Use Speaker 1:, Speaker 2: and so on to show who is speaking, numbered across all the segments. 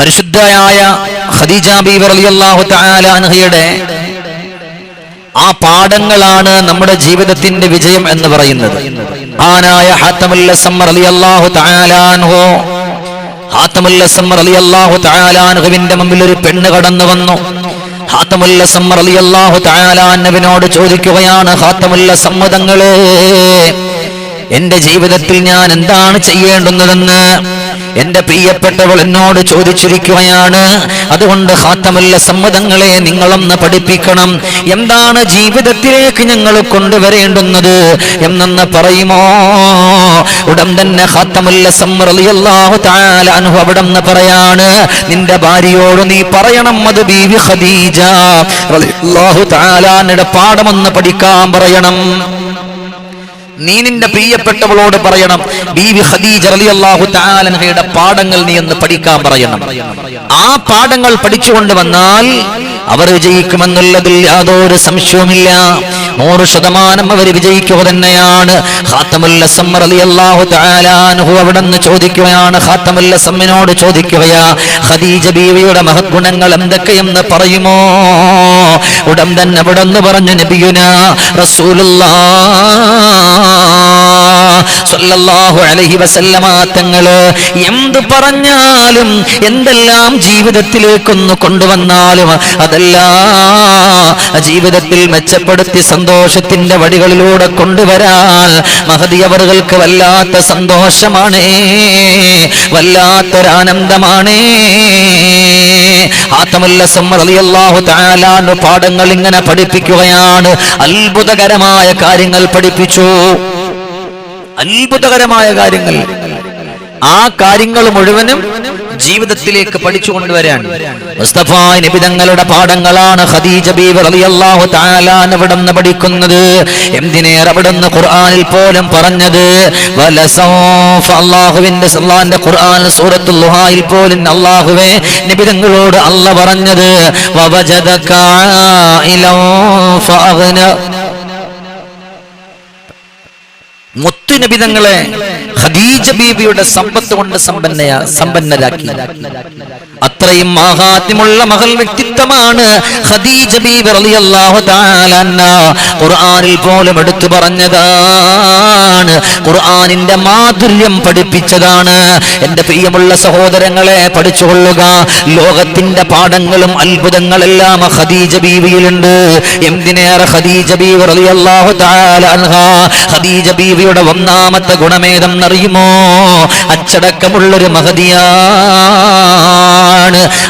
Speaker 1: പരിശുദ്ധയായ ഖദീജ ബീവി റളിയല്ലാഹു തആല അൻഹയുടെ ആ പാഠങ്ങളാണ് നമ്മുടെ ജീവിതത്തിന്റെ വിജയം എന്ന് പറയുന്നത്. ആനായ അസ്മർ റളിയല്ലാഹു തആല അൻഹുവിന്റെ മുമ്പിൽ ഒരു പെണ്ണ് കടന്നു വന്നു. തആല അൻഹുവിനോട് ചോദിക്കുകയാണ് ഹാത്തമുല്ല സമ്മതങ്ങളെ എന്റെ ജീവിതത്തിൽ ഞാൻ എന്താണ് ചെയ്യേണ്ടുന്നതെന്ന്? എന്റെ പ്രിയപ്പെട്ടവൾ എന്നോട് ചോദിച്ചിരിക്കുകയാണ്. അതുകൊണ്ട് ഹാത്തമല്ല സമ്മതങ്ങളെ നിങ്ങളൊന്ന് പഠിപ്പിക്കണം. എന്താണ് ജീവിതത്തിലേക്ക് ഞങ്ങൾ കൊണ്ടുവരേണ്ടുന്നത് എന്നെന്ന് പറയുമോ? ഉടൻ തന്നെ ഹാത്തമല്ല സമ്മറിയാഹു താലാനുഹു അവിടെ നിന്ന് പറയാണ്. നിന്റെ ഭാര്യയോട് നീ പറയണം അത് ബീവി ഖദീജ. റളിയല്ലാഹു പാഠമൊന്ന് പഠിക്കാൻ പറയണം. നീ നിന്റെ പ്രിയപ്പെട്ടവളോട് പറയണം. ബീവി ഖദീജ റളിയല്ലാഹു തആലയുടെ പാഠങ്ങൾ നീ എന്ന് പഠിക്കാൻ പറയണം. ആ പാഠങ്ങൾ പഠിച്ചുകൊണ്ട് വന്നാൽ അവർ വിജയിക്കുമെന്നുള്ളതിൽ യാതൊരു സംശയവുമില്ല. നൂറ് ശതമാനം അവർ വിജയിക്കുക തന്നെയാണ്. അവിടെന്ന് ചോദിക്കുകയാണ്. ഹാത്തമുല്ലസമ്മിനോട് ചോദിക്കുകയാ ഖദീജ ബീവിയുടെ മഹത് ഗുണങ്ങൾ എന്തൊക്കെയെന്ന് പറയുമോ? ഉടൻ തന്നെ അവിടെ നിന്ന് പറഞ്ഞു നബിയുന റസൂലുള്ളാഹ് സല്ലല്ലാഹു അലൈഹി വസല്ലമ എന്ത് പറഞ്ഞാലും എന്തെല്ലാം ജീവിതത്തിലേക്കൊന്ന് കൊണ്ടുവന്നാലും അതെല്ലാം ജീവിതത്തിൽ മെച്ചപ്പെടുത്തി സന്തോഷത്തിന്റെ വഴികളിലൂടെ കൊണ്ടുവരാൻ മഹതി അവറുകൾക്ക് വല്ലാത്ത സന്തോഷമാണ് വല്ലാത്തൊരാനന്ദമാണ്. ആത്തമല്ലാഹു പാഠങ്ങൾ ഇങ്ങനെ പഠിപ്പിക്കുകയാണ്. അത്ഭുതകരമായ കാര്യങ്ങൾ പഠിപ്പിച്ചു. അത്ഭുതകരമായ കാര്യങ്ങൾ. ആ കാര്യങ്ങൾ മുഴുവനും ജീവിതത്തിലേക്ക് പഠിച്ചു കൊണ്ടുവരാൻ. മുസ്തഫ നിബിതങ്ങളുടെ പാഠങ്ങളാണ് ഖദീജ ബീവി റളിയല്ലാഹു തആല അവിടുന്ന് പഠിക്കുന്നത്. എന്തിനേറെ അവിടുന്ന് ഖുർആനിൽ പോലും പറഞ്ഞത്? വലസൗഫ അല്ലാഹുവിന്റെ സല്ലാന്റെ ഖുർആൻ സൂറത്തുൽ ലുഹായിൽ പോലും അല്ലാഹുവേ നിബിതങ്ങളോട് അല്ല പറഞ്ഞത്. വവജദക ആയിലൻ ഫഅഗ്ന മുത്തുനബിതങ്ങളെ ഖദീജ ബീബിയുടെ സമ്പത്ത് കൊണ്ട് സമ്പന്നയ സമ്പന്നരാക്കി. അത്രയും മഹാത്മ്യമുള്ള മകൾ വ്യക്തിത്വമാണ് ഖദീജ ബീബി റളിയല്ലാഹു തആല ഖുർആനിൽ പോലും എടുത്തു പറഞ്ഞതാണ്. ഖുർആനിന്റെ മാധുര്യം പഠിപ്പിച്ചതാണ്. എന്റെ പ്രിയമുള്ള സഹോദരങ്ങളെ പഠിച്ചുകൊള്ളുക. ലോകത്തിന്റെ പാഠങ്ങളും അത്ഭുതങ്ങളെല്ലാം ഖദീജ ബീവിയിലുണ്ട്. എന്തിനേറെ ഖദീജ ബീവി റളിയല്ലാഹു തആല അൻഹ? ഖദീജ ബീവിയുടെ ഒന്നാമത്തെ ഗുണമേതെന്നറിയുമോ അച്ചടക്കമുള്ളൊരു മഹതിയാണ്.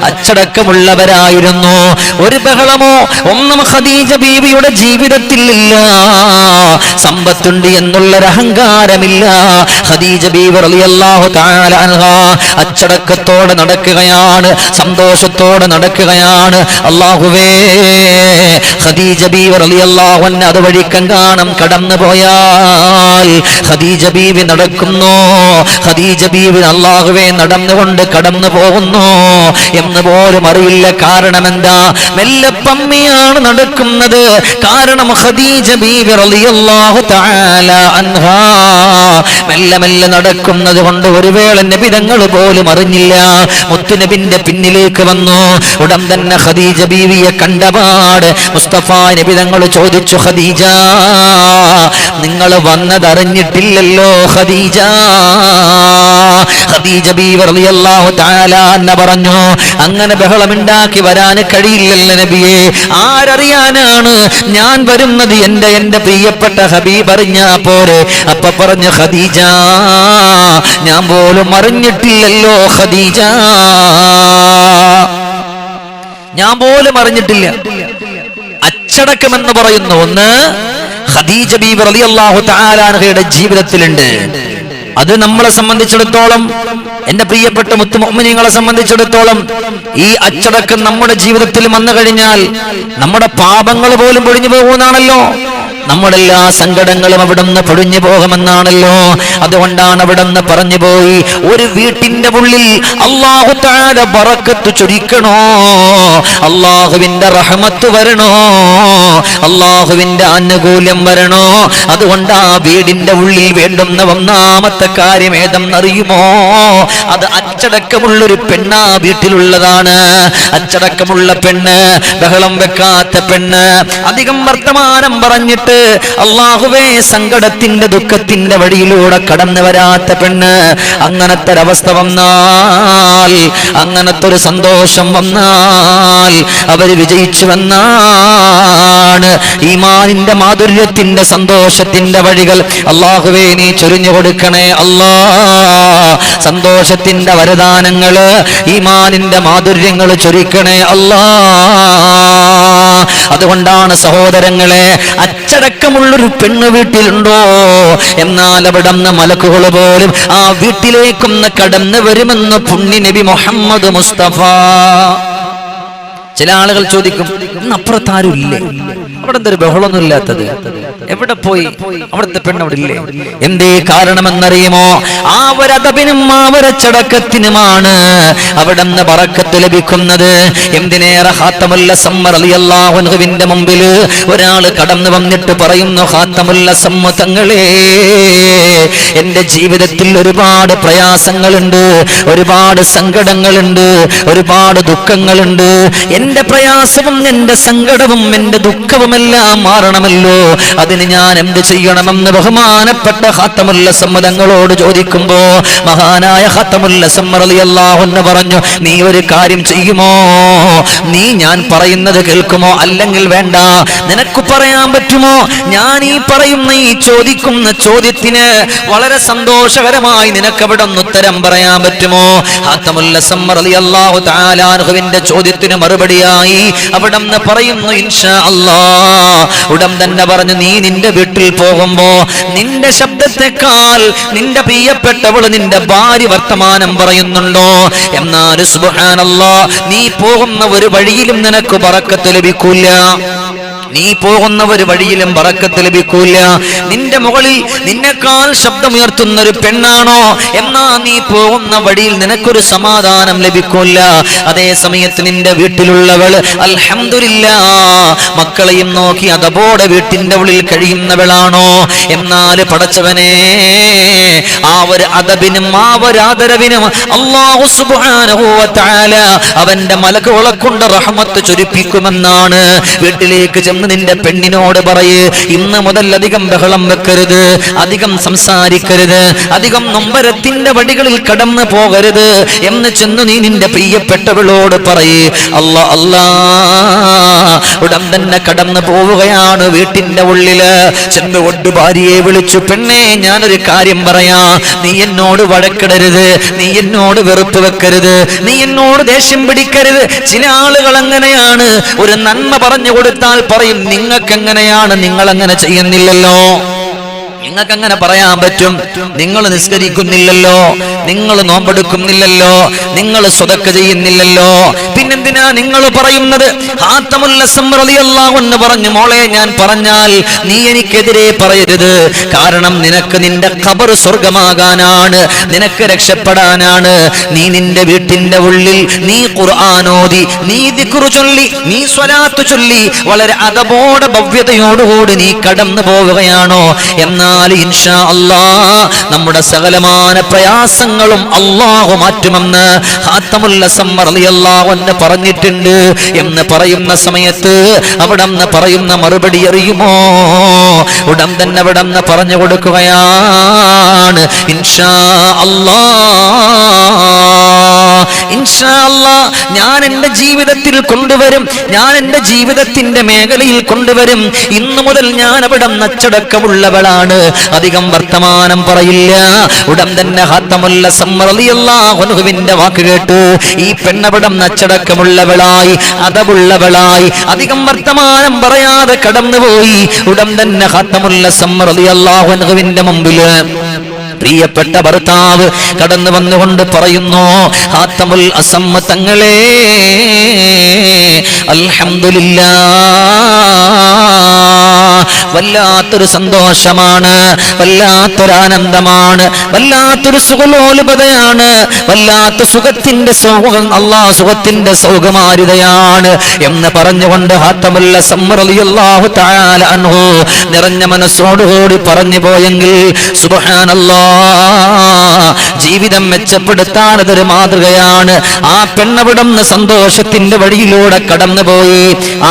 Speaker 1: അച്ചടക്കമുള്ളവരായിരുന്നു. ഒരു ബഹളമോ? ഒന്നും ഖദീജ ബീവിയുടെ ജീവിതത്തിൽ ഇല്ല. സമ്പത്തുണ്ട് എന്നുള്ളൊരു അഹങ്കാരമില്ല ഖദീജ ബീവർ റളിയല്ലാഹു തആല അൻഹ അച്ചടക്കത്തോടെ നടക്കുകയാണ്. സന്തോഷത്തോടെ നടക്കുകയാണ്. അള്ളാഹുവേ ഖദീജ ബീവർ അൻഹ അതുവഴി കങ്കാണം കടന്നു പോയാൽ ഖദീജ ബീവി നടക്കുന്നു. ഖദീജ ബീവി അള്ളാഹുവേ നടന്നുകൊണ്ട് കടന്നു പോകുന്നു. എന്ന് പോലും അറിയില്ല കാരണം എന്താ മെല്ലെ പമ്മിയാണ് നടക്കുന്നത്. കാരണം ഖദീജ ബീവി റളിയല്ലാഹു തആല അൻഹാ. മെല്ലെ മെല്ലെ നടക്കുന്നത് കൊണ്ട് ഒരു വേള നബിതങ്ങൾ പോലും അറിഞ്ഞില്ല. മുത്തുനബിന്റെ പിന്നിലേക്ക് വന്നു. ഉടൻ തന്നെ ഖദീജ ബീവിയെ കണ്ടപാട് മുസ്തഫ നബിതങ്ങൾ ചോദിച്ചു ഖദീജ നിങ്ങൾ വന്നതറിഞ്ഞിട്ടില്ലല്ലോ ഖദീജ. ഖദീജ റളിയല്ലാഹു തആല പറഞ്ഞു അങ്ങനെ ബഹളമുണ്ടാക്കി വരാൻ കഴിയില്ലല്ലോ നബിയെ. ആരറിയാനാണ്? ഞാൻ വരുന്നത് എന്റെ എന്റെ പ്രിയപ്പെട്ട ഹബീബ് അറിഞ്ഞാ പോരെ. അപ്പ പറഞ്ഞു ഖദീജ ഞാൻ പോലും അറിഞ്ഞിട്ടില്ലല്ലോ ഖദീജ. ഞാൻ പോലും അറിഞ്ഞിട്ടില്ല. അച്ചടക്കമെന്ന് പറയുന്ന. ഒന്ന് ഖദീജ ബീബി റളിയല്ലാഹു തആലാനഹയുടെ ജീവിതത്തിലുണ്ട്. അത് നമ്മളെ സംബന്ധിച്ചിടത്തോളം എന്റെ പ്രിയപ്പെട്ട മുഅ്മിനീങ്ങളെ സംബന്ധിച്ചിടത്തോളം ഈ അച്ചടക്കം നമ്മുടെ ജീവിതത്തിൽ വന്നു കഴിഞ്ഞാൽ നമ്മുടെ പാപങ്ങൾ പോലും പൊഴിഞ്ഞു പോകുന്നതാണല്ലോ. നമ്മുടെ എല്ലാ സങ്കടങ്ങളും അവിടുന്ന് പൊഴിഞ്ഞു പോകുമെന്നാണല്ലോ. അതുകൊണ്ടാണ് അവിടുന്ന് പറഞ്ഞു പോയി ഒരു വീട്ടിന്റെ ഉള്ളിൽ അള്ളാഹു താഴെ പറക്കത്ത് ചൊരിക്കണോ? അള്ളാഹുവിന്റെ റഹമത്ത് വരണോ? അള്ളാഹുവിന്റെ ആനുകൂല്യം വരണോ? അതുകൊണ്ട് ആ വീടിന്റെ ഉള്ളിൽ വേണ്ടുന്ന ഒന്നാമത്തെ കാര്യം ഏതെന്നറിയുമോ അത് അച്ചടക്കമുള്ളൊരു പെണ്ണാ വീട്ടിലുള്ളതാണ്. അച്ചടക്കമുള്ള പെണ്ണ് ബഹളം വെക്കാത്ത പെണ്ണ് അധികം വർത്തമാനം പറഞ്ഞിട്ട് അള്ളാഹുവേ സങ്കടത്തിന്റെ ദുഃഖത്തിന്റെ വഴിയിലൂടെ കടന്നു വരാത്ത പെണ്ണ് അങ്ങനത്തെ ഒരവസ്ഥ വന്നാൽ അങ്ങനത്തെ ഒരു സന്തോഷം വന്നാൽ അവർ വിജയിച്ചു വന്നാണ് ഈമാനിന്റെ മാധുര്യത്തിന്റെ സന്തോഷത്തിന്റെ വഴികൾ. അള്ളാഹുവേ നീ ചൊരിഞ്ഞു കൊടുക്കണേ അല്ലാ. സന്തോഷത്തിന്റെ വരദാനങ്ങൾ ഈമാനിന്റെ മാധുര്യങ്ങൾ ചൊരിക്കണേ അല്ലാ. അതുകൊണ്ടാണ് സഹോദരങ്ങളെ അച്ചടക്കമുള്ളൊരു പെണ്ണ് വീട്ടിലുണ്ടോ? എന്നാൽ അവിടെ മലക്കുകൾ പോലും ആ വീട്ടിലേക്കൊന്ന് കടന്നു വരുമെന്ന് പുണ്യ നബി മുഹമ്മദ് മുസ്തഫ. ചില ആളുകൾ ചോദിക്കും ഇന്ന് അപ്പുറത്താരും ഇല്ലേ? അവിടെ എന്തൊരു ബഹളമൊന്നും ഇല്ലാത്തത്? എവിടെ പോയി? അവിടുത്തെ പെണ്ണ് അവിടെ ഇല്ലേ? എന്തേ കാരണമെന്നറിയുമോ? ആ ഒരതപിനും ആ ഒരച്ചടക്കത്തിനുമാണ് അവിടെ നിന്ന് പറക്കത്ത് ലഭിക്കുന്നത്. എന്തിനേറെ ഹാത്തമുല്ല സമ്മർ അലിയല്ലാഹുവിന്റെ മുമ്പിൽ ഒരാൾ കടന്നു വന്നിട്ട് പറയുന്നു ഹാത്തമുല്ല സമ്മ തങ്ങളെ എന്റെ ജീവിതത്തിൽ ഒരുപാട് പ്രയാസങ്ങളുണ്ട് ഒരുപാട് സങ്കടങ്ങളുണ്ട് ഒരുപാട് ദുഃഖങ്ങളുണ്ട്. എന്റെ പ്രയാസവും എന്റെ സങ്കടവും എന്റെ ദുഃഖവുമെല്ലാം മാറണമല്ലോ. അതിന് ഞാൻ എന്ത് ചെയ്യണമെന്ന് ബഹുമാനപ്പെട്ട ഹത്തമുല്ല സമ്മതങ്ങളോട് ചോദിക്കുമ്പോ മഹാനായ ഹാത്തമുല്ല സമ്മറിയല്ലാഹുന്ന് പറഞ്ഞു നീ ഒരു കാര്യം ചെയ്യുമോ? നീ ഞാൻ പറയുന്നത് കേൾക്കുമോ? അല്ലെങ്കിൽ വേണ്ട നിനക്ക് പറയാൻ പറ്റുമോ? ഞാൻ ഈ പറയുന്ന ഈ ചോദിക്കുന്ന ചോദ്യത്തിന് വളരെ സന്തോഷകരമായി നിനക്ക് അവിടെ ഒന്ന് ഉത്തരം പറയാൻ പറ്റുമോ? ഹാത്തമുല്ല സമ്മറിയല്ലാഹു താലാനുഹുവിന്റെ ചോദ്യത്തിന് മറുപടിയായി അവിടെ പറയുന്നു ഇൻഷാ അല്ലാ. ഉടൻ തന്നെ പറഞ്ഞു നീ നിന്റെ വീട്ടിൽ പോകുമ്പോ നിന്റെ ശബ്ദത്തെക്കാൾ നിന്റെ പ്രിയപ്പെട്ടവൾ നിന്റെ ഭാര്യ വർത്തമാനം പറയുന്നുണ്ടോ? എന്നാൽ സുബാനല്ലോ നീ പോകുന്ന ഒരു വഴിയിലും നിനക്ക് പറക്കത്ത് ലഭിക്കൂല. നീ പോകുന്ന ഒരു വഴിയിലും പറക്കത്ത് ലഭിക്കൂല. നിന്റെ മുകളിൽ നിന്നെക്കാൾ ശബ്ദമുയർത്തുന്ന ഒരു പെണ്ണാണോ? എന്നാ നീ പോകുന്ന വഴിയിൽ നിനക്കൊരു സമാധാനം ലഭിക്കൂല. അതേ സമയത്ത് നിന്റെ വീട്ടിലുള്ളവൾ അൽഹമില്ല മക്കളെയും നോക്കി അതപോടെ വീട്ടിന്റെ ഉള്ളിൽ കഴിയുന്നവളാണോ? എന്നാൽ പടച്ചവനെ ആ ഒരു അതബിനും ആ ഒരു ആദരവിനും അള്ളാഹു വ അവന്റെ കൊണ്ട് റഹ്മത്ത് ചൊരിപ്പിക്കുമെന്നാണ് വീട്ടിലേക്ക് ചെന്ന് നിന്റെ പെണ്ണിനോട് പറയ്. ഇന്ന് മുതൽ അധികം ബഹളം വെക്കരുത്. അധികം സംസാരിക്കരുത്. അധികം നൊമ്പരത്തിന്റെ വടികളിൽ കടന്നു പോകരുത്. എന്ന് ചെന്ന് നീ നിന്റെ പ്രിയപ്പെട്ടവളോട് പറയ്. അല്ല അല്ല. ഉടൻ തന്നെ കടന്നു പോവുകയാണ് വീട്ടിന്റെ ഉള്ളിൽ. ചെന്നുകൊണ്ട് ഭാര്യയെ വിളിച്ചു പെണ്ണെ ഞാനൊരു കാര്യം പറയാ. നീ എന്നോട് വഴക്കിടരുത്. നീ എന്നോട് വെറുപ്പ് വെക്കരുത്. നീ എന്നോട് ദേഷ്യം പിടിക്കരുത്. ചില ആളുകൾ അങ്ങനെയാണ്. ഒരു നന്മ പറഞ്ഞു കൊടുത്താൽ പറയും നിങ്ങൾക്ക് എങ്ങനെയാണ് നിങ്ങൾ അങ്ങനെ ചെയ്യുന്നില്ലല്ലോ? നിങ്ങൾക്ക് അങ്ങനെ പറയാൻ പറ്റും. നിങ്ങൾ നിസ്കരിക്കുന്നില്ലല്ലോ. നിങ്ങൾ നോമ്പെടുക്കുന്നില്ലല്ലോ. നിങ്ങൾ സ്വതക്ക ചെയ്യുന്നില്ലല്ലോ. പിന്നെന്തിനാ നിങ്ങൾ പറയുന്നത്? എന്ന് പറഞ്ഞു മോളെ ഞാൻ പറഞ്ഞാൽ നീ എനിക്കെതിരെ പറയരുത്. കാരണം നിനക്ക് നിന്റെ ഖബർ സ്വർഗമാകാനാണ് നിനക്ക് രക്ഷപ്പെടാനാണ്. നീ നിന്റെ വീട്ടിന്റെ ഉള്ളിൽ നീ ഖുർആാനോദി നീ ദിക്കുറു ചൊല്ലി നീ സ്വലാത്ത് ചൊല്ലി വളരെ അതബോടെ ഭവ്യതയോടുകൂടി നീ കടന്നു പോവുകയാണോ എന്നാൽ ഇൻഷാ അല്ലാ നമ്മുടെ സകലമാന പ്രയാസങ്ങളും അള്ളാഹു മാറ്റുമെന്ന് ഹാത്തമുല്ല സമ്മറിയല്ലാവെന്ന് പറഞ്ഞിട്ടുണ്ട്. എന്ന് പറയുന്ന സമയത്ത് അവിടെ പറയുന്ന മറുപടി അറിയുമോ? ഉടൻ തന്നെ അവിടെ പറഞ്ഞു കൊടുക്കുകയാണ്. ഇൻഷാ അല്ലാ. ഞാൻ എന്റെ ജീവിതത്തിൽ കൊണ്ടുവരും ഞാൻ എന്റെ ജീവിതത്തിന്റെ മേഖലയിൽ കൊണ്ടുവരും. ഇന്നു മുതൽ ഞാൻ അവിടെ നച്ചടക്കമുള്ളവളാണ്. അധികം വർത്തമാനം പറയില്ല. ഉടൻ തന്നെ ഹാത്തമുല്ല സമ്മറിയല്ലാഹുവിന്റെ വാക്ക് കേട്ടു. ഈ പെണ്ണവിടം നച്ചടക്കമുള്ളവളായി അതവുള്ളവളായി അധികം വർത്തമാനം പറയാതെ കടന്നുപോയി. ഉടൻ തന്നെ ഹാത്തമുല്ല സമ്മറിയല്ലാഹുവിന്റെ മുമ്പിൽ. പ്രിയപ്പെട്ട ഭർത്താവ് കടന്നു വന്നുകൊണ്ട് പറയുന്നു ഹാത്തമുൽ അസമ്മ തങ്ങളെ വല്ലാത്തൊരു സന്തോഷമാണ് വല്ലാത്തൊരു ആനന്ദമാണ് വല്ലാത്തൊരു സുഖലോലുപതയാണ് വല്ലാത്ത സുഖത്തിന്റെ സൗഖം അള്ളാ സുഖത്തിന്റെ സൗഖമാരിതയാണ് എന്ന് പറഞ്ഞുകൊണ്ട് ഹാത്തമല്ല സമ്മറിയാഹു താല അൻഹു നിറഞ്ഞ മനസ്സോടുകൂടി പറഞ്ഞു പോയെങ്കിൽ സുബഹാനല്ലാ ജീവിതം മെച്ചപ്പെടുത്താൻ അതൊരു മാതൃകയാണ്. ആ പെണ്ണവിടുന്ന സന്തോഷത്തിന്റെ വഴിയിലൂടെ കടന്നുപോയി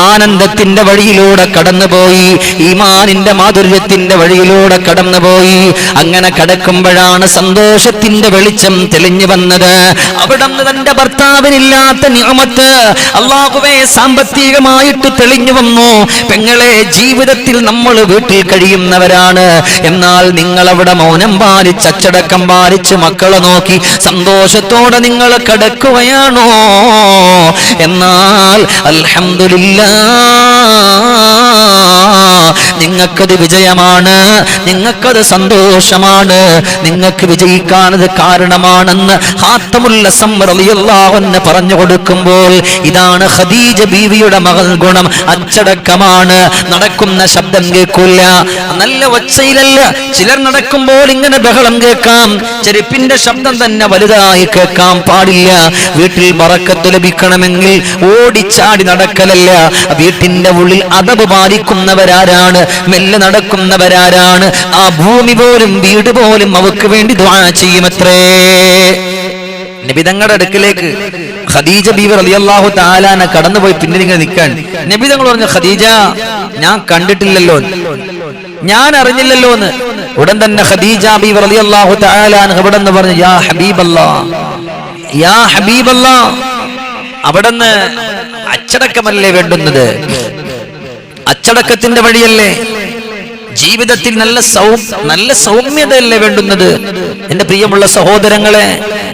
Speaker 1: ആനന്ദത്തിന്റെ വഴിയിലൂടെ കടന്നുപോയി ഈമാനിന്റെ മാധുര്യത്തിന്റെ വഴിയിലൂടെ കടന്നുപോയി. അങ്ങനെ കടക്കുമ്പോഴാണ് സന്തോഷത്തിന്റെ വെളിച്ചം തെളിഞ്ഞു വന്നത്. അവിടുന്ന് തന്റെ ഭർത്താവിനില്ലാത്ത നിയമത്ത് അള്ളാഹുവെ സാമ്പത്തികമായിട്ട് തെളിഞ്ഞു വന്നു. പെങ്ങളെ ജീവിതത്തിൽ നമ്മൾ വീട്ടിൽ കഴിയുന്നവരാണ്. എന്നാൽ നിങ്ങൾ അവിടെ മൗനം പാലിച്ച് അച്ചടക്കം പാലിച്ച് മക്കളെ നോക്കി സന്തോഷത്തോടെ നിങ്ങൾ കടക്കുകയാണോ? എന്നാൽ അൽഹംദുലില്ലാ നിങ്ങൾക്കത് വിജയമാണ് നിങ്ങൾക്കത് സന്തോഷമാണ് നിങ്ങൾക്ക് വിജയിക്കാനത് കാരണമാണെന്ന് ഹാത്തമുല്ല സമ്മറിയാവെന്ന് പറഞ്ഞു കൊടുക്കുമ്പോൾ ഇതാണ് ഖദീജ ബീവിയുടെ മകൾ ഗുണം അച്ചടക്കമാണ് നടക്കുന്ന ശബ്ദം കേൾക്കില്ല. നല്ല ഒച്ചയിലല്ല ചിലർ നടക്കുമ്പോൾ ഇങ്ങനെ ബഹളം കേൾക്കാം ചെരുപ്പിന്റെ ശബ്ദം തന്നെ വലുതായി കേൾക്കാൻ പാടില്ല. വീട്ടിൽ മറക്കത്ത് ലഭിക്കണമെങ്കിൽ ഓടിച്ചാടി നടക്കലല്ല വീട്ടിന്റെ ഉള്ളിൽ അതവ് പാലിക്കുന്നവരാരാണ് മെല്ലെ നടക്കുന്നവരാരാണ്. ആ ഭൂമി പോലും വീട് പോലും അവക്ക് വേണ്ടി ദ്വാ ചെയ്യുമത്രേ. നബിതങ്ങളുടെ അടുക്കിലേക്ക് ഖദീജ ബീവർ അലിയല്ലാഹു താലാന കടന്നുപോയി പിന്നെ ഇങ്ങനെ നിൽക്കാൻ. നബിതങ്ങൾ പറഞ്ഞു ഖദീജ ഞാൻ കണ്ടിട്ടില്ലല്ലോ. ഞാൻ അറിഞ്ഞില്ലല്ലോ എന്ന്. ഉടൻ തന്നെ ഖദീജ ബീവർ അലിയല്ലാഹു താലാൻ അവിടെ നിന്ന് പറഞ്ഞു യാ ഹബീബല്ലാ യാ ഹബീബല്ലാ നിന്ന് അച്ചടക്കമല്ലേ വേണ്ടുന്നത്? അച്ചടക്കത്തിന്റെ വഴിയല്ലേ? ജീവിതത്തിൽ നല്ല സൗ നല്ല സൗമ്യതയല്ലേ വേണ്ടുന്നത്? എന്റെ പ്രിയമുള്ള സഹോദരങ്ങളെ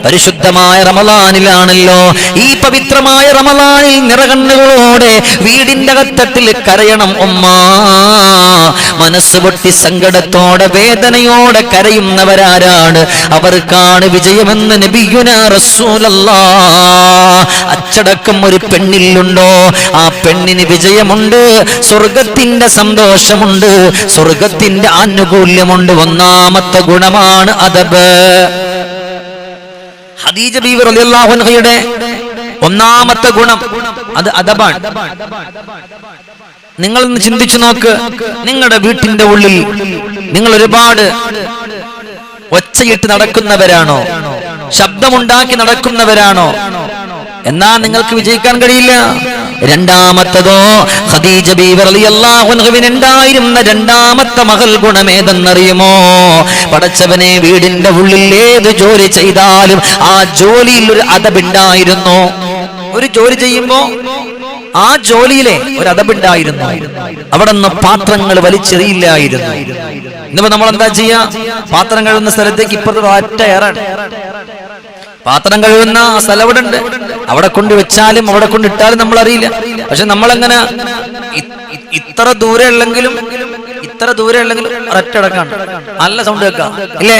Speaker 1: പരിശുദ്ധമായ റമലാനിലാണല്ലോ ഈ പവിത്രമായ റമലാനിൽ നിറകണ്ണുകളോടെ വീടിന്റെ അകത്തട്ടിൽ കരയണം ഉമ്മ. മനസ്സ് പൊട്ടി സങ്കടത്തോടെ വേദനയോടെ കരയുന്നവരാരാണ്? അവർക്കാണ് വിജയമെന്ന് നബിയുന റസൂലല്ലാ. അച്ചടക്കം ഒരു പെണ്ണിലുണ്ടോ? ആ പെണ്ണിന് വിജയമുണ്ട് സ്വർഗത്തിന്റെ സന്തോഷമുണ്ട് സ്വർഗത്തിന്റെ ആനുകൂല്യമുണ്ട്. ഒന്നാമത്തെ ഗുണമാണ് അതബ്. ഹദീജ ബീവർ റളിയല്ലാഹു അൻഹയുടെ ഒന്നാമത്തെ ഗുണം അത് അദബാണ്. നിങ്ങൾ ചിന്തിച്ചു നോക്ക്. നിങ്ങളുടെ വീട്ടിന്റെ ഉള്ളിൽ നിങ്ങൾ ഒരുപാട് ഒച്ചയിട്ട് നടക്കുന്നവരാണോ? ശബ്ദമുണ്ടാക്കി നടക്കുന്നവരാണോ? എന്നാ നിങ്ങൾക്ക് വിജയിക്കാൻ കഴിയില്ല. രണ്ടാമത്തതോ ഖദീജ അൻഹുവിനുണ്ടായിരുന്ന രണ്ടാമത്തെ മകൾ ഗുണമേതെന്നറിയുമോ? പടച്ചവനെ വീടിന്റെ ഉള്ളിൽ ഏത് ജോലി ചെയ്താലും ആ ജോലിയിൽ ഒരു അതബുണ്ടായിരുന്നു. ഒരു ജോലി ചെയ്യുമ്പോ ആ ജോലിയിലെ ഒരു അതബുണ്ടായിരുന്നു. അവിടെ നിന്ന് പാത്രങ്ങൾ വലിച്ചെറിയില്ലായിരുന്നു. ഇന്നിപ്പോ നമ്മൾ എന്താ ചെയ്യാ? പാത്രം കഴുകുന്ന സ്ഥലത്തേക്ക് ഇപ്പുറത്ത് ഒറ്റ ഏറാണ്. പാത്രം കഴുകുന്ന സ്ഥലം ഇവിടെ ഉണ്ട് അവിടെ കൊണ്ട് വെച്ചാലും അവിടെ കൊണ്ട് ഇട്ടാലും നമ്മൾ അറിയില്ല പക്ഷെ നമ്മളെങ്ങനെ ഇത്ര ദൂരെ ഉള്ളെങ്കിലും ഇത്ര ദൂരെ ഉള്ളെങ്കിലും ഒരൊറ്റടക്കാണ് നല്ല സൗണ്ട് കേൾക്കാം. അല്ലേ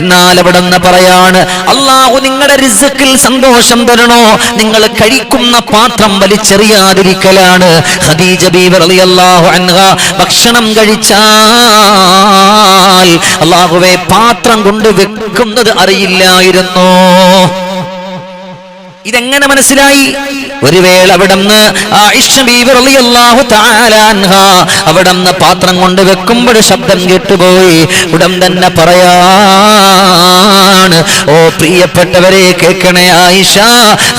Speaker 1: എന്നാൽ അവിടെ നിന്ന് പറയാണ് അള്ളാഹു നിങ്ങളുടെ റിസക്കിൽ സന്തോഷം തരണോ? നിങ്ങൾ കഴിക്കുന്ന പാത്രം വലിച്ചെറിയാതിരിക്കലാണ്. ഖദീജ അൻഹ ഭക്ഷണം കഴിച്ചാൽ അള്ളാഹുവെ പാത്രം കൊണ്ട് വെക്കുന്നത് അറിയില്ലായിരുന്നു. ഇതെങ്ങനെ മനസ്സിലായി? ഒരു വേള അവിടുന്ന് അവിടുന്ന് പാത്രം കൊണ്ട് വെക്കുമ്പോൾ ശബ്ദം കേട്ടുപോയി. ഉടൻ തന്നെ പറയാണ് ഓ പ്രിയപ്പെട്ടവരെ കേൾക്കണേ ആയിഷ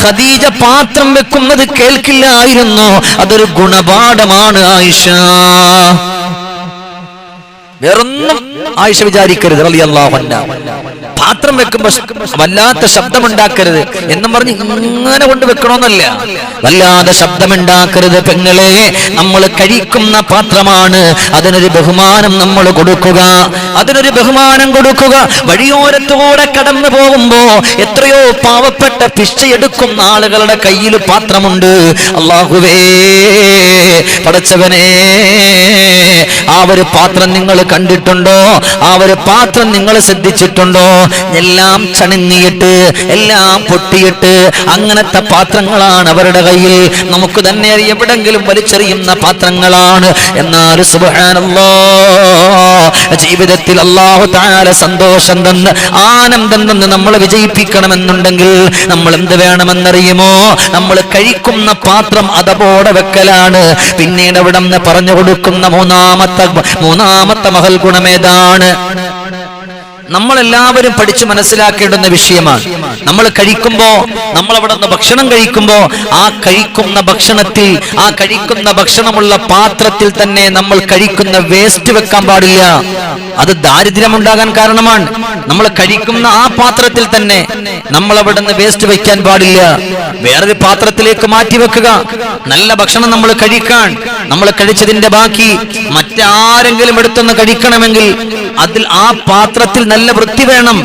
Speaker 1: ഖദീജ പാത്രം വെക്കുന്നത് കേൾക്കില്ലായിരുന്നു. അതൊരു ഗുണപാഠമാണ് ആയിഷ. വേറൊന്നും ആയിഷ വിചാരിക്കരുത് അൻഹ. പാത്രം വെക്കുമ്പോ വല്ലാത്ത ശബ്ദമുണ്ടാക്കരുത് എന്നും പറഞ്ഞ് ഇങ്ങനെ കൊണ്ട് വെക്കണമെന്നല്ല വല്ലാതെ ശബ്ദമുണ്ടാക്കരുത് പെങ്ങളെ. നമ്മൾ കഴിക്കുന്ന പാത്രമാണ്. അതിനൊരു ബഹുമാനം നമ്മൾ കൊടുക്കുക. അതിനൊരു ബഹുമാനം കൊടുക്കുക. വഴിയോരത്തോടെ കടന്നു പോകുമ്പോ എത്രയോ പാവപ്പെട്ട പിച്ചയെടുക്കുന്ന ആളുകളുടെ കയ്യിൽ പാത്രമുണ്ട്. അള്ളാഹുവേ പടച്ചവനെ ആ ഒരു പാത്രം നിങ്ങൾ കണ്ടിട്ടുണ്ടോ? ആ ഒരു പാത്രം നിങ്ങൾ ശ്രദ്ധിച്ചിട്ടുണ്ടോ? എല്ലാം ചണിഞ്ഞിട്ട് എല്ലാം പൊട്ടിയിട്ട് അങ്ങനത്തെ പാത്രങ്ങളാണ് അവരുടെ കയ്യിൽ. നമുക്ക് തന്നെ എവിടെങ്കിലും വലിച്ചെറിയുന്ന പാത്രങ്ങളാണ്. എന്നാൽ സുബ്ഹാനല്ലാ ജീവിതത്തിൽ അള്ളാഹു താര സന്തോഷം തന്ന് ആനന്ദം തന്ന് നമ്മൾ വിജയിപ്പിക്കണമെന്നുണ്ടെങ്കിൽ നമ്മൾ എന്ത് വേണമെന്നറിയുമോ? നമ്മൾ കഴിക്കുന്ന പാത്രം അതപോടെ വെക്കലാണ്. പിന്നീട് അവിടെ നിന്ന് പറഞ്ഞു കൊടുക്കുന്ന മൂന്നാമത്തെ മൂന്നാമത്തെ മഹൽ ഗുണമേതാണ് നമ്മളെല്ലാവരും പഠിച്ചു മനസ്സിലാക്കേണ്ടുന്ന വിഷയമാണ്. നമ്മൾ കഴിക്കുമ്പോ നമ്മൾ അവിടെ നിന്ന് ഭക്ഷണം കഴിക്കുമ്പോ ആ കഴിക്കുന്ന ഭക്ഷണത്തിൽ ആ കഴിക്കുന്ന ഭക്ഷണമുള്ള പാത്രത്തിൽ തന്നെ നമ്മൾ കഴിക്കുന്ന വേസ്റ്റ് വെക്കാൻ പാടില്ല. അത് ദാരിദ്ര്യമുണ്ടാകാൻ കാരണമാണ്. നമ്മൾ കഴിക്കുന്ന ആ പാത്രത്തിൽ തന്നെ നമ്മൾ അവിടെ നിന്ന് വേസ്റ്റ് വെക്കാൻ പാടില്ല. വേറൊരു പാത്രത്തിലേക്ക് മാറ്റി വെക്കുക. നല്ല ഭക്ഷണം നമ്മൾ കഴിക്കാൻ നമ്മൾ കഴിച്ചതിന്റെ ബാക്കി മറ്റാരെങ്കിലും എടുത്തൊന്ന് കഴിക്കണമെങ്കിൽ അതിൽ ആ പാത്രത്തിൽ നല്ല വൃത്തി വേണം.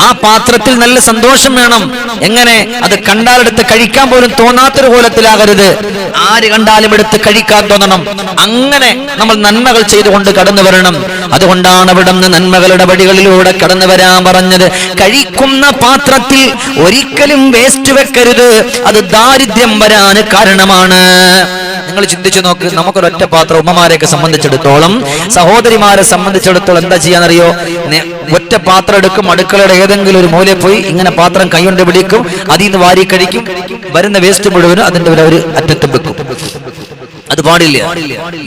Speaker 1: ആ പാത്രത്തിൽ നല്ല സന്തോഷം വേണം. എങ്ങനെ? അത് കണ്ടാലെടുത്ത് കഴിക്കാൻ പോലും തോന്നാത്തൊരു കോലത്തിലാകരുത്. ആര് കണ്ടാലും എടുത്ത് കഴിക്കാൻ തോന്നണം. അങ്ങനെ നമ്മൾ നന്മകൾ ചെയ്തുകൊണ്ട് കടന്നു വരണം. അതുകൊണ്ടാണ് അവിടെ നിന്ന് നന്മകളുടെ വഴികളിലൂടെ കടന്നു വരാൻ പറഞ്ഞത്. കഴിക്കുന്ന പാത്രത്തിൽ ഒരിക്കലും വേസ്റ്റ് വെക്കരുത്. അത് ദാരിദ്ര്യം വരാൻ കാരണമാണ്. നിങ്ങൾ ചിന്തിച്ചു നോക്ക് നമുക്കൊരൊറ്റ പാത്രം ഉമ്മമാരെയൊക്കെ സംബന്ധിച്ചിടത്തോളം സഹോദരിമാരെ സംബന്ധിച്ചിടത്തോളം എന്താ ചെയ്യാന്നറിയോ? ഒറ്റ പാത്രം എടുക്കും അടുക്കളയുടെ ഏതെങ്കിലും ഒരു മൂലയിൽ പോയി ഇങ്ങനെ പാത്രം കൈകൊണ്ട് പിടിക്കും അതിൽ നിന്ന് വാരി കഴിക്കും വരുന്ന വേസ്റ്റ് മുഴുവനും അതിന്റെ ഒരു അറ്റത്തും വെക്കും. അത് പാടില്ല.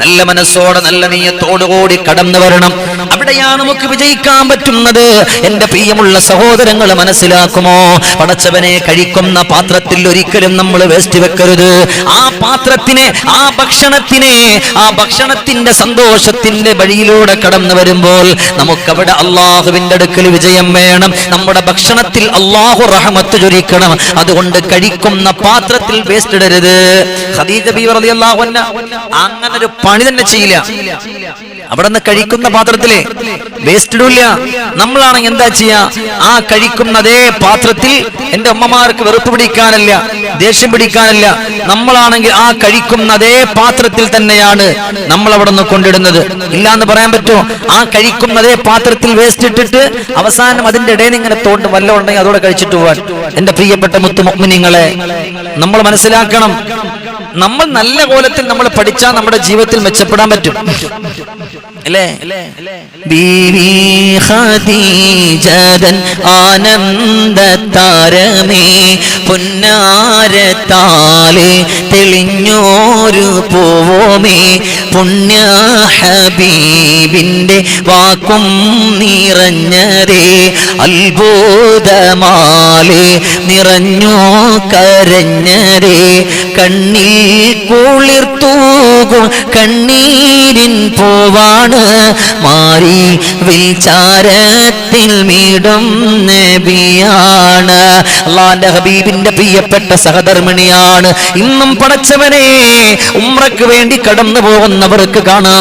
Speaker 1: നല്ല മനസ്സോടെ നല്ല നീയത്തോടുകൂടി കടന്നു വരണം. അവിടെയാണ് നമുക്ക് വിജയിക്കാൻ പറ്റുന്നത്? എന്റെ പ്രിയമുള്ള സഹോദരങ്ങൾ മനസ്സിലാക്കുമോ? പടച്ചവനെ കഴിക്കുന്ന പാത്രത്തിൽ ഒരിക്കലും നമ്മൾ വേസ്റ്റ് വെക്കരുത്. ആ പാത്രത്തിനെ ആ ഭക്ഷണത്തിനെ ആ ഭക്ഷണത്തിന്റെ സന്തോഷത്തിന്റെ വഴിയിലൂടെ കടന്നു വരുമ്പോൾ നമുക്കവിടെ അള്ളാഹുവിന്റെ അടുക്കൽ വിജയം വേണം. നമ്മുടെ ഭക്ഷണത്തിൽ അള്ളാഹു റഹമത്ത് ചൊരിക്കണം. അതുകൊണ്ട് കഴിക്കുന്ന പാത്രത്തിൽ വേസ്റ്റ് ഇടരുത്. ഖദീജ പണി തന്നെ ചെയ്യില്ല. അവിടെ നിന്ന് കഴിക്കുന്ന പാത്രത്തിലെ വേസ്റ്റ് ഇടൂല്ല നമ്മളാണെങ്കിൽ എന്താ ചെയ്യാ? ആ കഴിക്കുന്ന അതേ പാത്രത്തിൽ എന്റെ അമ്മമാർക്ക് വെറുപ്പ് പിടിക്കാനല്ല ദേഷ്യം പിടിക്കാനല്ല. നമ്മളാണെങ്കിൽ ആ കഴിക്കുന്ന അതേ പാത്രത്തിൽ തന്നെയാണ് നമ്മൾ അവിടെ നിന്ന് കൊണ്ടിടുന്നത്. ഇല്ല എന്ന് പറയാൻ പറ്റുമോ ആ കഴിക്കുന്ന അതേ പാത്രത്തിൽ വേസ്റ്റ് ഇട്ടിട്ട് അവസാനം അതിന്റെ ഇടയിൽ ഇങ്ങനെ തോണ്ട് വല്ല ഉണ്ടെങ്കിൽ അതോടെ കഴിച്ചിട്ട് പോവാൻ. എന്റെ പ്രിയപ്പെട്ട മുത്തു മുഗ്മിനിങ്ങളെ നമ്മൾ മനസ്സിലാക്കണം. നമ്മൾ നല്ല കോലത്തിൽ നമ്മൾ പഠിച്ചാൽ നമ്മുടെ ജീവിതത്തിൽ മെച്ചപ്പെടാൻ പറ്റും. അല്ലേ? ബീവി ഖദീജതൻ ആനന്ദ താരമേ പുന്നാരത്താലെ തെളിഞ്ഞോരു പൂവോമേ പുണ്യ ഹബീബിന്റെ വാക്കും നിറഞ്ഞതേ അത്ഭുതമാലെ നിറഞ്ഞോ കരഞ്ഞതേ കണ്ണിൽ കുളിർത്തൂകും കണ്ണീരിൻ പോവാണ് മാറി വിൽച്ചാരത്തിൽ മീടും അള്ളാന്റെ ഹബീബിന്റെ പ്രിയപ്പെട്ട സഹധർമ്മിണിയാണ്. ഇന്നും പടച്ചവനെ ഉമ്രക്ക് വേണ്ടി കടന്നു പോകുന്നവർക്ക് കാണാ.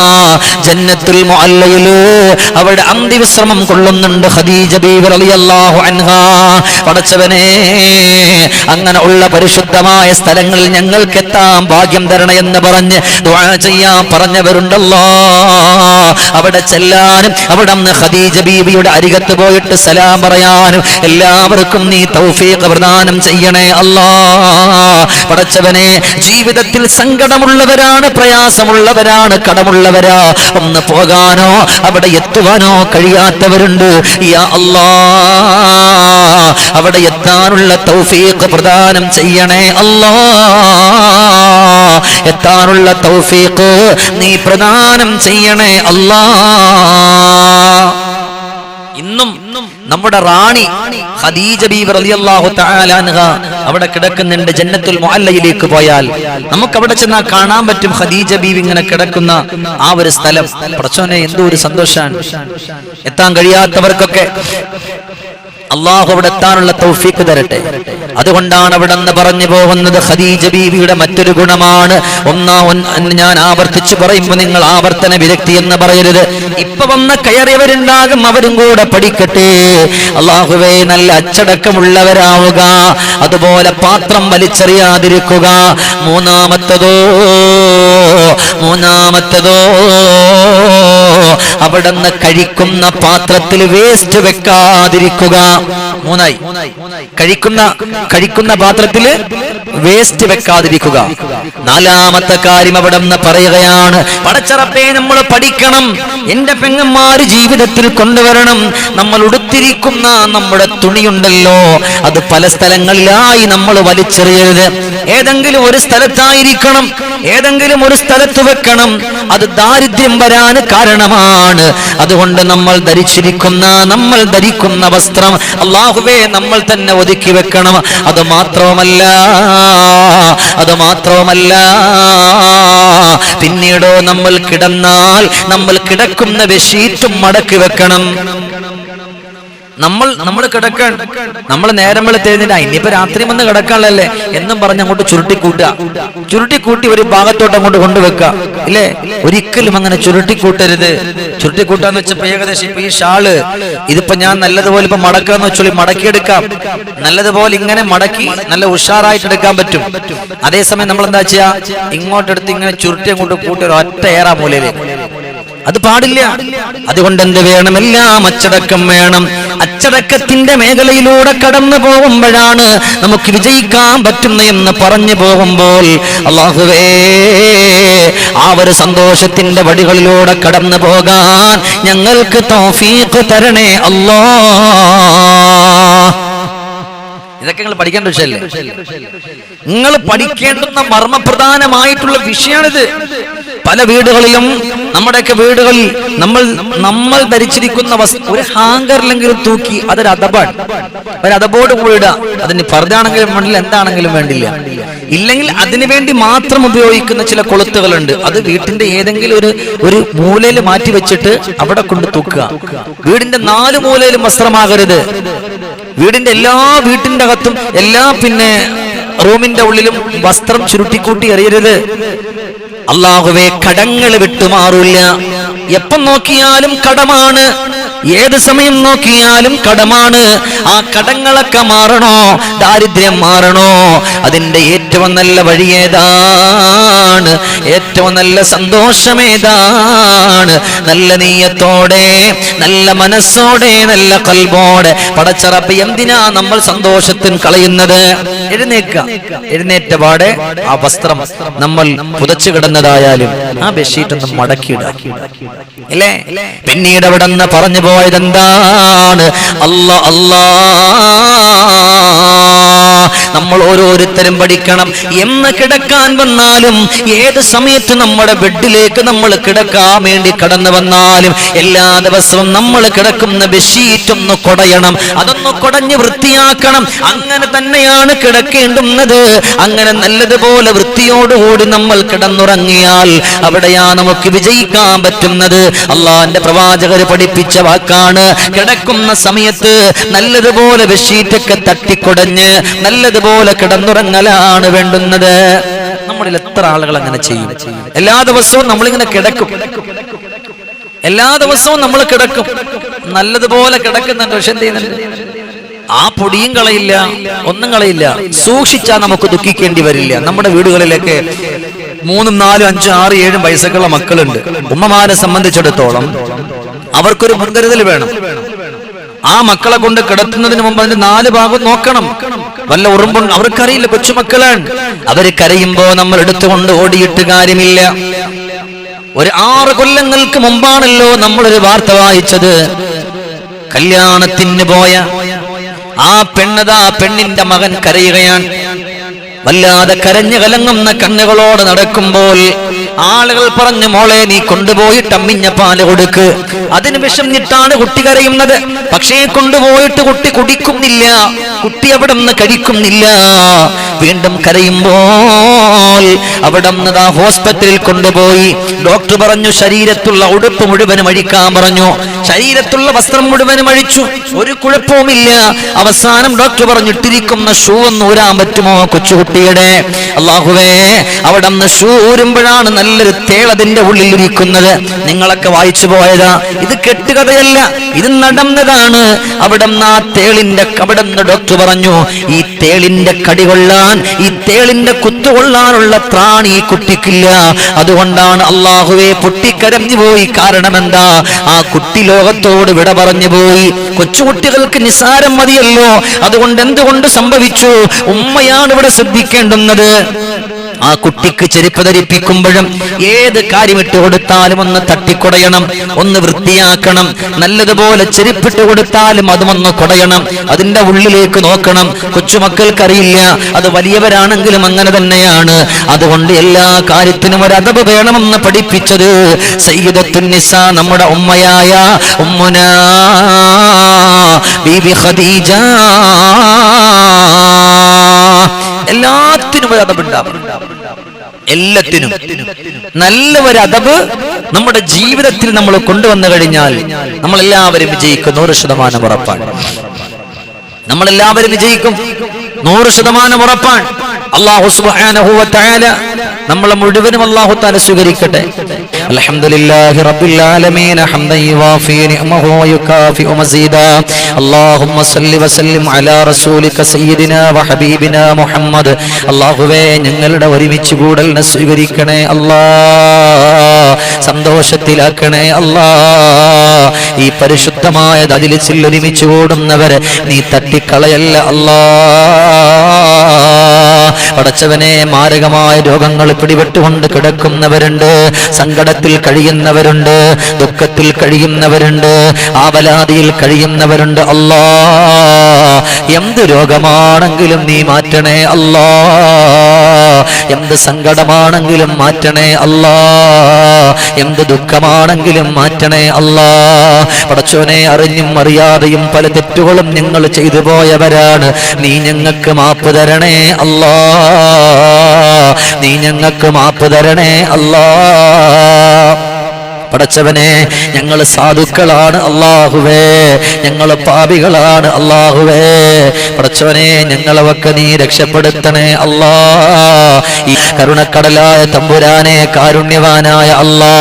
Speaker 1: ജന്നത്തുൽ മുഅല്ലയിൽ അവിടെ അന്തിവിശ്രമം കൊള്ളുന്നുണ്ട് ഖദീജ റളിയല്ലാഹു പടച്ചവനെ അങ്ങനെ ഉള്ള പരിശുദ്ധമായ സ്ഥലങ്ങളിൽ ഞങ്ങൾക്ക് എത്താൻ ഭാഗ്യം തരണ എന്ന് പറഞ്ഞ് ദുആ ചെയ്യാൻ പറഞ്ഞവരുണ്ടല്ലോ. അവിടെ ചെല്ലാനും അവിടെ ഖദീജ ബീവിയുടെ അരികത്ത് പോയിട്ട് സലാം പറയാനും എല്ലാവർക്കും നീ തൗഫീഖ് പ്രദാനം ചെയ്യണേ അല്ലാ. പടച്ചവനെ ജീവിതത്തിൽ സങ്കടമുള്ളവരാണ് പ്രയാസമുള്ളവരാണ് കടമുള്ളവരാ. ഒന്ന് പോകാനോ അവിടെ എത്തുവാനോ കഴിയാത്തവരുണ്ട്. യാ അവിടെ എത്താനുള്ള തൗഫീഖ് പ്രദാനം ചെയ്യണേ അല്ലാ. എത്താനുള്ള തൗഫീഖ് നീ പ്രദാനം ചെയ്യണേ അല്ലാ. ഇന്നും നമ്മുടെ റാണി ഖദീജ ബീവി റളിയല്ലാഹു തആല അൻഹ അവിടെ കിടക്കുന്നുണ്ട് ജന്നത്തുൽ മുഅല്ലയിലേക്ക് പോയാൽ. നമുക്ക് അവിടെ ചെന്നാൽ കാണാൻ പറ്റും ഖദീജ ബീവി ഇങ്ങനെ കിടക്കുന്ന ആ ഒരു സ്ഥലം. പ്രച്ചോനെ എന്തോ ഒരു സന്തോഷാണ്. എത്താൻ കഴിയാത്തവർക്കൊക്കെ അള്ളാഹു അവിടെ എത്താനുള്ള തൗഫീക്ക് തരട്ടെ. അതുകൊണ്ടാണ് അവിടെ നിന്ന് പറഞ്ഞു പോകുന്നത് ഖദീജ ബീവിയുടെ മറ്റൊരു ഗുണമാണ്. ഒന്നാം ഞാൻ ആവർത്തിച്ചു പറയുമ്പോൾ നിങ്ങൾ ആവർത്തന വിരക്തി എന്ന് പറയരുത്. ഇപ്പൊ വന്ന കയറിയവരുണ്ടാകും അവരും കൂടെ പഠിക്കട്ടെ. അള്ളാഹുവേ നല്ല അച്ചടക്കമുള്ളവരാവുക. അതുപോലെ പാത്രം വലിച്ചെറിയാതിരിക്കുക. മൂന്നാമത്തതോ മൂന്നാമത്തതോ? അവിടുന്ന് കഴിക്കുന്ന പാത്രത്തിൽ വേസ്റ്റ് വെക്കാതിരിക്കുക. മൂന്നായി. കഴിക്കുന്ന കഴിക്കുന്ന പാത്രത്തിൽ വേസ്റ്റ് വെക്കാതിരിക്കുക. നാലാമത്തെ കാര്യം അവിടെ നിന്ന് പറയുകയാണ് പടച്ചറപ്പേ നമ്മൾ പഠിക്കണം. എന്റെ പെങ്ങന്മാര് ജീവിതത്തിൽ കൊണ്ടുവരണം. നമ്മൾ ഉടുത്തിരിക്കുന്ന നമ്മുടെ തുണിയുണ്ടല്ലോ. അത് പല സ്ഥലങ്ങളിലായി നമ്മൾ വലിച്ചെറിയരുത്. ഏതെങ്കിലും ഒരു സ്ഥലത്തായിരിക്കണം. ഏതെങ്കിലും ഒരു സ്ഥലത്ത് വെക്കണം. അത് ദാരിദ്ര്യം വരാൻ കാരണമാണ്. അതുകൊണ്ട് നമ്മൾ ധരിച്ചിരിക്കുന്ന നമ്മൾ ധരിക്കുന്ന വസ്ത്രം അള്ളാഹുവേ നമ്മൾ തന്നെ ഒതുക്കി വെക്കണം. അത് മാത്രവുമല്ല അത് മാത്രവുമല്ല പിന്നീടോ നമ്മൾ കിടന്നാൽ നമ്മൾ കിടക്കുന്ന ബെഷീറ്റും മടക്കി വെക്കണം. നമ്മൾ നമ്മൾ കിടക്കാൻ നമ്മൾ നേരം വെളുത്തേതിന് ഇനിയിപ്പോ രാത്രി വന്ന് കിടക്കാനല്ലേ എന്നും പറഞ്ഞ് അങ്ങോട്ട് ചുരുട്ടിക്കൂട്ടുക. ചുരുട്ടിക്കൂട്ടി ഒരു ഭാഗത്തോട്ട് അങ്ങോട്ട് കൊണ്ടുവെക്കുക. ഇല്ലേ? ഒരിക്കലും അങ്ങനെ ചുരുട്ടിക്കൂട്ടരുത്. ചുരുട്ടിക്കൂട്ടാന്ന് വെച്ചപ്പോ ഏകദേശം ഇപ്പൊ ഈ ഷാൾ ഇതിപ്പോ ഞാൻ നല്ലതുപോലെ ഇപ്പൊ മടക്കാന്ന് വെച്ചോളി മടക്കിയെടുക്കാം. നല്ലതുപോലെ ഇങ്ങനെ മടക്കി നല്ല ഉഷാറായിട്ട് എടുക്കാൻ പറ്റും. അതേസമയം നമ്മൾ എന്താ ചെയ്യാ? ഇങ്ങോട്ടെടുത്ത് ഇങ്ങനെ ചുരുട്ടി അങ്ങോട്ട് കൂട്ടി ഒരു ഒറ്റ ഏറാ മൂലയിലേക്ക്. അത് പാടില്ല. അതുകൊണ്ട് എന്ത് വേണം എല്ലാം അച്ചടക്കം വേണം. അച്ചടക്കത്തിന്റെ മേഖലയിലൂടെ കടന്നു പോകുമ്പോഴാണ് നമുക്ക് വിജയിക്കാൻ പറ്റുന്ന എന്ന് പറഞ്ഞു പോകുമ്പോൾ അള്ളാഹുവേ ആ ഒരു സന്തോഷത്തിന്റെ വടികളിലൂടെ കടന്നു പോകാൻ ഞങ്ങൾക്ക് തോഫീക്ക് തരണേ അല്ലോ. ഇതൊക്കെ നിങ്ങൾ പഠിക്കേണ്ട വിഷയല്ലേ നിങ്ങൾ പഠിക്കേണ്ടുന്ന മർമ്മപ്രധാനമായിട്ടുള്ള വിഷയമാണിത്. പല വീടുകളിലും നമ്മുടെയൊക്കെ വീടുകളിൽ നമ്മൾ നമ്മൾ ധരിച്ചിരിക്കുന്ന ഒരു ഹാങ്കറിലെങ്കിലും തൂക്കി അതൊരു അതബാണ് ഒരു അതബോട് കൂടിയിടുക അതിന് പറഞ്ഞാണെങ്കിലും വേണ്ടില്ല എന്താണെങ്കിലും വേണ്ടില്ല. ഇല്ലെങ്കിൽ അതിനു വേണ്ടി മാത്രം ഉപയോഗിക്കുന്ന ചില കൊളുത്തുകളുണ്ട്. അത് വീട്ടിന്റെ ഏതെങ്കിലും ഒരു ഒരു മൂലയിൽ മാറ്റി വെച്ചിട്ട് അവിടെ കൊണ്ട് തൂക്കുക. വീടിന്റെ നാല് മൂലയിലും വസ്ത്രമാകരുത്. വീടിന്റെ എല്ലാ വീട്ടിന്റെ അകത്തും എല്ലാ പിന്നെ റൂമിന്റെ ഉള്ളിലും വസ്ത്രം ചുരുട്ടിക്കൂട്ടി എറിയരുത്. അള്ളാഹുവെ കടങ്ങൾ വിട്ടുമാറില്ല. എപ്പം നോക്കിയാലും കടമാണ്. ഏത് സമയം നോക്കിയാലും കടമാണ്. ആ കടങ്ങളൊക്കെ മാറണോ? ദാരിദ്ര്യം മാറണോ? അതിന്റെ ഏറ്റവും നല്ല വഴി ഏതാണ്? ഏറ്റവും നല്ല സന്തോഷമേതാണ് നല്ല നീയത്തോടെ നല്ല മനസ്സോടെ നല്ല കൽബോടെ പടച്ചറപ്പ് എന്തിനാ നമ്മൾ സന്തോഷത്തിന് കളയുന്നത്? എഴുന്നേക്ക എഴുന്നേറ്റ പാടെ ആ വസ്ത്രം നമ്മൾ പുതച്ചു കിടന്നതായാലും ആ ബെഡ്ഷീറ്റ് ഒന്ന് മടക്കിയിടാക്കി അല്ലേ? പിന്നീട് അവിടെ നിന്ന് പറഞ്ഞു പോയത് എന്താണ് അല്ല അല്ലാ. നമ്മൾ ഓരോരുത്തരും പഠിക്കണം. എന്ന് കിടക്കാൻ വന്നാലും ഏത് സമയത്ത് നമ്മുടെ ബെഡിലേക്ക് നമ്മൾ കിടക്കാൻ വേണ്ടി കടന്നു വന്നാലും എല്ലാ ദിവസവും നമ്മൾ കിടക്കുന്ന ബെഡ്ഷീറ്റ് ഒന്ന് കൊടയണം. അതൊന്ന് കൊടഞ്ഞ് വൃത്തിയാക്കണം. അങ്ങനെ തന്നെയാണ് കിടക്കേണ്ടുന്നത്. അങ്ങനെ നല്ലതുപോലെ വൃത്തിയോടുകൂടി നമ്മൾ കിടന്നുറങ്ങിയാൽ അവിടെയാ നമുക്ക് വിജയിക്കാൻ പറ്റുന്നത്. അള്ളാന്റെ പ്രവാചകർ പഠിപ്പിച്ച വാക്കാണ് കിടക്കുന്ന സമയത്ത് നല്ലതുപോലെ ബെഡ്ഷീറ്റൊക്കെ തട്ടിക്കൊടഞ്ഞ് നല്ലതുപോലെ കിടന്നുറങ്ങലാണ് വേണ്ടുന്നത്. നമ്മളിൽ എത്ര ആളുകൾ അങ്ങനെ ചെയ്യും? എല്ലാ ദിവസവും നമ്മളിങ്ങനെ കിടക്കും. എല്ലാ ദിവസവും നമ്മൾ കിടക്കും. നല്ലതുപോലെ കിടക്കുന്നുണ്ട്. പക്ഷെ എന്ത് ചെയ്യുന്നുണ്ട്? ആ പൊടിയും കളയില്ല ഒന്നും കളയില്ല. സൂക്ഷിച്ചാൽ നമുക്ക് ദുഃഖിക്കേണ്ടി വരില്ല. നമ്മുടെ വീടുകളിലൊക്കെ മൂന്നും നാലും അഞ്ചും ആറ് ഏഴും വയസ്സൊക്കെയുള്ള മക്കളുണ്ട്. ഉമ്മമാരെ സംബന്ധിച്ചിടത്തോളം അവർക്കൊരു മുൻകരുതൽ വേണം. ആ മക്കളെ കൊണ്ട് കിടത്തുന്നതിന് മുമ്പ് അതിന്റെ നാല് ഭാഗം നോക്കണം. വല്ല ഉറുമ്പും അവർക്കറിയില്ല കൊച്ചുമക്കളാണ്. അവർ കരയുമ്പോ നമ്മൾ എടുത്തുകൊണ്ട് ഓടിയിട്ട് കാര്യമില്ല. ഒരു ആറ് കൊല്ലങ്ങൾക്ക് മുമ്പാണല്ലോ നമ്മളൊരു വാർത്ത വായിച്ചത്. കല്യാണത്തിന് പോയ ആ പെണ്ണതാ പെണ്ണിന്റെ മകൻ കരയുകയാണ്. വല്ലാതെ കരഞ്ഞു കലങ്ങുന്ന കണ്ണുകളോട് നടക്കുമ്പോൾ ആളുകൾ പറഞ്ഞു മോളെ നീ കൊണ്ടുപോയിട്ട് അമ്മിഞ്ഞ പാൽ കൊടുക്ക്. അതിന് വിഷമിട്ടാണ് കുട്ടി കരയുന്നത്. പക്ഷേ കൊണ്ടുപോയിട്ട് കുട്ടി കുടിക്കുന്നില്ല. കുട്ടി അവിടെ നിന്ന് കഴിക്കുന്നില്ല. വീണ്ടും കരയുമ്പോൾ അവിടെ നിന്ന് ഹോസ്പിറ്റലിൽ കൊണ്ടുപോയി. ഡോക്ടർ പറഞ്ഞു ശരീരത്തുള്ള ഉടുപ്പ് മുഴുവനും അഴിക്കാൻ പറഞ്ഞു. ശരീരത്തുള്ള വസ്ത്രം മുഴുവനും അഴിച്ചു. ഒരു കുഴപ്പവുമില്ല. അവസാനം ഡോക്ടർ പറഞ്ഞു ഇട്ടിരിക്കുന്ന ഷൂ ഒന്ന് ഊരാൻ പറ്റുമോ കൊച്ചുകുട്ടിയുടെ? അള്ളാഹുവേ അവിടെ നിന്ന് ഷൂ ഊരുമ്പോഴാണ് നല്ല നല്ലൊരു തേളതിന്റെ ഉള്ളിൽ ഇരിക്കുന്നത് നിങ്ങളൊക്കെ വായിച്ചു പോയതാ. ഇത് കെട്ടുകഥയല്ല ഇത് നടന്നതാണ്. അവിടെ ആ തേളിന്റെ അവിടെ ഡോക്ടർ പറഞ്ഞു ഈ തേളിന്റെ കടി കൊള്ളാൻ ഈ തേളിന്റെ കുത്തുകൊള്ളാനുള്ള ത്രാണി ഈ കുട്ടിക്കില്ല. അതുകൊണ്ടാണ് അള്ളാഹുവെ പൊട്ടിക്കരഞ്ഞു പോയി. കാരണം എന്താ? ആ കുട്ടി ലോകത്തോട് വിട പറഞ്ഞു പോയി. കൊച്ചുകുട്ടികൾക്ക് നിസാരം മതിയല്ലോ. അതുകൊണ്ട് എന്തുകൊണ്ട് സംഭവിച്ചു? ഉമ്മയാണ് ഇവിടെ ശ്രദ്ധിക്കേണ്ടുന്നത്. ആ കുട്ടിക്ക് ചെരുപ്പ് ധരിപ്പിക്കുമ്പോഴും ഏത് കാര്യം ഇട്ട് കൊടുത്താലും ഒന്ന് തട്ടിക്കൊടയണം ഒന്ന് വൃത്തിയാക്കണം. നല്ലതുപോലെ ചെരുപ്പിട്ട് കൊടുത്താലും അതും ഒന്ന് കൊടയണം. അതിന്റെ ഉള്ളിലേക്ക് നോക്കണം. കൊച്ചുമക്കൾക്കറിയില്ല അത് വലിയവരാണെങ്കിലും അങ്ങനെ തന്നെയാണ്. അതുകൊണ്ട് എല്ലാ കാര്യത്തിനും ഒരു അതവ് വേണമെന്ന് പഠിപ്പിച്ചത് സയ്യിദത്തുന്നിസ നമ്മുടെ ഉമ്മയായ ഉമ്മുന ബീബി ഖദീജ. എല്ലാത്തിനും ഒരു അതവുണ്ടാവും എല്ലാത്തിനും. നല്ല ഒരു നമ്മുടെ ജീവിതത്തിൽ നമ്മൾ കൊണ്ടുവന്നു കഴിഞ്ഞാൽ നമ്മൾ എല്ലാവരും വിജയിക്കും. നൂറ് ശതമാനം ഉറപ്പാണ്. നമ്മൾ എല്ലാവരും വിജയിക്കും. നൂറ് ശതമാനം ഉറപ്പാണ്. അള്ളാഹു നമ്മളെ മുഴുവനും അള്ളാഹു താല സ്വീകരിക്കട്ടെ. അൽഹംദുലില്ലാഹി റബ്ബിൽ ആലമീൻ ഹംദൻ യുവാഫി നിഅമഹു വയുകാഫിഉ മസീദാ. അല്ലാഹുമ്മ സല്ലി വസല്ലിം അലാ റസൂലിക സയ്യിദിനാ വഹബീബിനാ മുഹമ്മദ്. അല്ലാഹുവേ ഞങ്ങളുടെ ഒരുമിച്ച് കൂടലിനെ സ്വീകരിക്കണേ അല്ലാ. സന്തോഷത്തിലാക്കണേ അല്ലാ. ഈ പരിശുദ്ധമായ ദലിച്ചിൽ ഒരുമിച്ച് കൂടുന്നവരെ നീ തട്ടിക്കളയല്ല അല്ലാ. പടച്ചവനെ മാരകമായ രോഗങ്ങൾ പിടിപെട്ടുകൊണ്ട് കിടക്കുന്നവരുണ്ട്. സങ്കടത്തിൽ കഴിയുന്നവരുണ്ട്. ദുഃഖത്തിൽ കഴിയുന്നവരുണ്ട്. ആവലാതിയിൽ കഴിയുന്നവരുണ്ട്. അല്ലാ എന്ത് രോഗമാണെങ്കിലും നീ മാറ്റണേ അല്ലാ. എന്ത് സങ്കടമാണെങ്കിലും മാറ്റണേ അല്ലാ. എന്ത് ദുഃഖമാണെങ്കിലും മാറ്റണേ അല്ലാ. പടച്ചോനെ അറിഞ്ഞും അറിയാതെയും പല തെറ്റുകളും ഞങ്ങൾ ചെയ്തു പോയവരാണ്. നീ ഞങ്ങൾക്ക് മാപ്പ് തരണേ അല്ലാ. നീ ഞങ്ങൾക്ക് മാപ്പ് തരണേ അല്ലാ പടച്ചവനെ ഞങ്ങൾ സാധുക്കളാണ് അള്ളാഹുവേ ഞങ്ങൾ പാപികളാണ് അള്ളാഹുവേ പടച്ചവനെ ഞങ്ങളവക്ക് നീ രക്ഷപ്പെടുത്തണേ അല്ലാ. ഈ കരുണക്കടലായ തമ്പുരാനെ കാരുണ്യവാനായ അല്ലാ.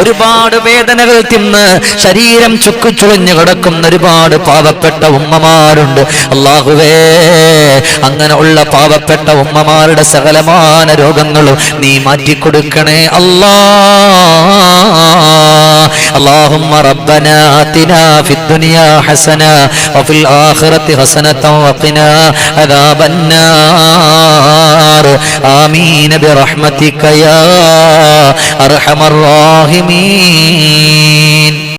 Speaker 1: ഒരുപാട് വേദനകൾ തിന്ന് ശരീരം ചുക്കു ചുളിഞ്ഞു കിടക്കുന്ന ഒരുപാട് പാവപ്പെട്ട ഉമ്മമാരുണ്ട്. അള്ളാഹുവേ അങ്ങനെ ഉള്ള പാവപ്പെട്ട ഉമ്മമാരുടെ സകലമാന രോഗങ്ങളും നീ മാറ്റിക്കൊടുക്കണേ അല്ലാ. اللهم ربنا آتنا في الدنيا حسنة وفي الآخرة حسنة وقنا عذاب النار. آمين برحمتك يا أرحم الراحمين.